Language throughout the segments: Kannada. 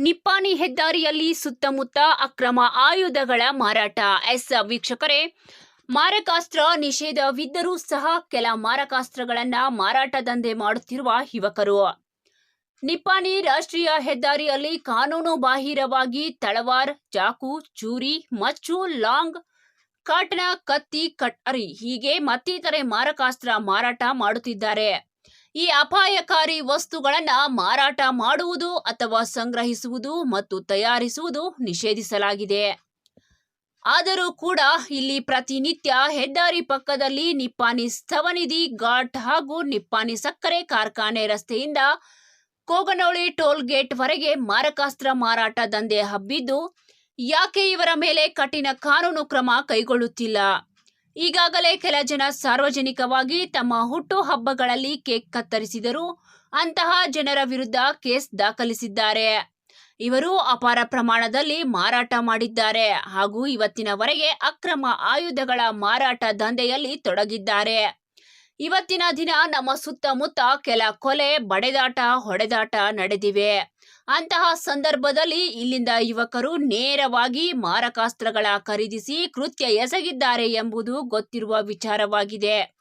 ನಿಪ್ಪಾಣಿ ಹೆದ್ದಾರಿಯಲ್ಲಿ ಸುತ್ತಮುತ್ತ ಅಕ್ರಮ ಆಯುಧಗಳ ಮಾರಾಟ. ಎಸ್. ವೀಕ್ಷಕರೇ, ಮಾರಕಾಸ್ತ್ರ ನಿಷೇಧವಿದ್ದರೂ ಸಹ ಕೆಲ ಮಾರಕಾಸ್ತ್ರಗಳನ್ನ ಮಾರಾಟ ದಂಧೆ ಮಾಡುತ್ತಿರುವ ಯುವಕರು. ನಿಪ್ಪಾಣಿ ರಾಷ್ಟ್ರೀಯ ಹೆದ್ದಾರಿಯಲ್ಲಿ ಕಾನೂನು ಬಾಹಿರವಾಗಿ ತಳವಾರ್, ಚಾಕು, ಚೂರಿ, ಮಚ್ಚು, ಲಾಂಗ್, ಕಾಟನ, ಕತ್ತಿ ಕಟ್ಟರಿ ಹೀಗೆ ಮತ್ತಿತರೆ ಮಾರಕಾಸ್ತ್ರ ಮಾರಾಟ ಮಾಡುತ್ತಿದ್ದಾರೆ. ಈ ಅಪಾಯಕಾರಿ ವಸ್ತುಗಳನ್ನು ಮಾರಾಟ ಮಾಡುವುದು ಅಥವಾ ಸಂಗ್ರಹಿಸುವುದು ಮತ್ತು ತಯಾರಿಸುವುದು ನಿಷೇಧಿಸಲಾಗಿದೆ. ಆದರೂ ಕೂಡ ಇಲ್ಲಿ ಪ್ರತಿನಿತ್ಯ ಹೆದ್ದಾರಿ ಪಕ್ಕದಲ್ಲಿ ನಿಪ್ಪಾನಿ ಸ್ಥವನಿಧಿ ಘಾಟ್ ಹಾಗೂ ನಿಪ್ಪಾನಿ ಸಕ್ಕರೆ ಕಾರ್ಖಾನೆ ರಸ್ತೆಯಿಂದ ಕೋಗನೋಳಿ ಟೋಲ್ ಗೇಟ್ ವರೆಗೆ ಮಾರಕಾಸ್ತ್ರ ಮಾರಾಟ ದಂಧೆ ಹಬ್ಬಿದ್ದು, ಯಾಕೆ ಇವರ ಮೇಲೆ ಕಠಿಣ ಕಾನೂನು ಕ್ರಮ ಕೈಗೊಳ್ಳುತ್ತಿಲ್ಲ? ಈಗಾಗಲೇ ಕೆಲ ಜನ ಸಾರ್ವಜನಿಕವಾಗಿ ತಮ್ಮ ಹುಟ್ಟುಹಬ್ಬಗಳಲ್ಲಿ ಕೇಕ್ ಕತ್ತರಿಸಿದರು. ಅಂತಹ ಜನರ ವಿರುದ್ಧ ಕೇಸ್ ದಾಖಲಿಸಿದ್ದಾರೆ. ಇವರು ಅಪಾರ ಪ್ರಮಾಣದಲ್ಲಿ ಮಾರಾಟ ಮಾಡಿದ್ದಾರೆ. ಹಾಗೂ ಇವತ್ತಿನವರೆಗೆ ಅಕ್ರಮ ಆಯುಧಗಳ ಮಾರಾಟ ದಂಧೆಯಲ್ಲಿ ತೊಡಗಿದ್ದಾರೆ. ಇವತ್ತಿನ ದಿನ ನಮ್ಮ ಸುತ್ತಮುತ್ತ ಕೆಲ ಕೊಲೆ, ಬಡೆದಾಟ, ಹೊಡೆದಾಟ ನಡೆದಿವೆ. ಅಂತಹ ಸಂದರ್ಭದಲ್ಲಿ ಇಲ್ಲಿಂದ ಯುವಕರು ನೇರವಾಗಿ ಮಾರಕಾಸ್ತ್ರಗಳ ಖರೀದಿಸಿ ಕೃತ್ಯ ಎಸಗಿದ್ದಾರೆ ಎಂಬುದು ಗೊತ್ತಿರುವ ವಿಚಾರವಾಗಿದೆ.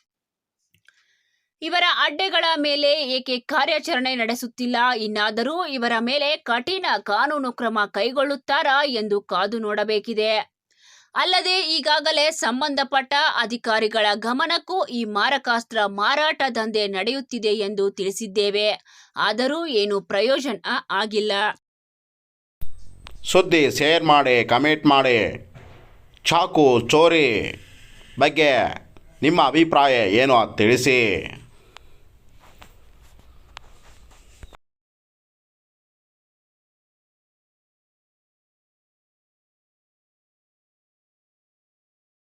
ಇವರ ಅಡ್ಡೆಗಳ ಮೇಲೆ ಏಕೆ ಕಾರ್ಯಾಚರಣೆ ನಡೆಸುತ್ತಿಲ್ಲ? ಇನ್ನಾದರೂ ಇವರ ಮೇಲೆ ಕಠಿಣ ಕಾನೂನು ಕ್ರಮ ಕೈಗೊಳ್ಳುತ್ತಾರಾ ಎಂದು ಕಾದು ನೋಡಬೇಕಿದೆ. ಅಲ್ಲದೆ ಈಗಾಗಲೇ ಸಂಬಂಧಪಟ್ಟ ಅಧಿಕಾರಿಗಳ ಗಮನಕ್ಕೂ ಈ ಮಾರಕಾಸ್ತ್ರ ಮಾರಾಟ ದಂಧೆ ನಡೆಯುತ್ತಿದೆ ಎಂದು ತಿಳಿಸಿದ್ದೇವೆ. ಆದರೂ ಏನು ಪ್ರಯೋಜನ ಆಗಿಲ್ಲ. ಸುದ್ದಿ, ಶೇರ್ ಮಾಡಿ, ಕಮೆಂಟ್ ಮಾಡಿ. ಚಾಕು, ಚೋರಿ ಬಗ್ಗೆ ನಿಮ್ಮ ಅಭಿಪ್ರಾಯ ಏನು ತಿಳಿಸಿ.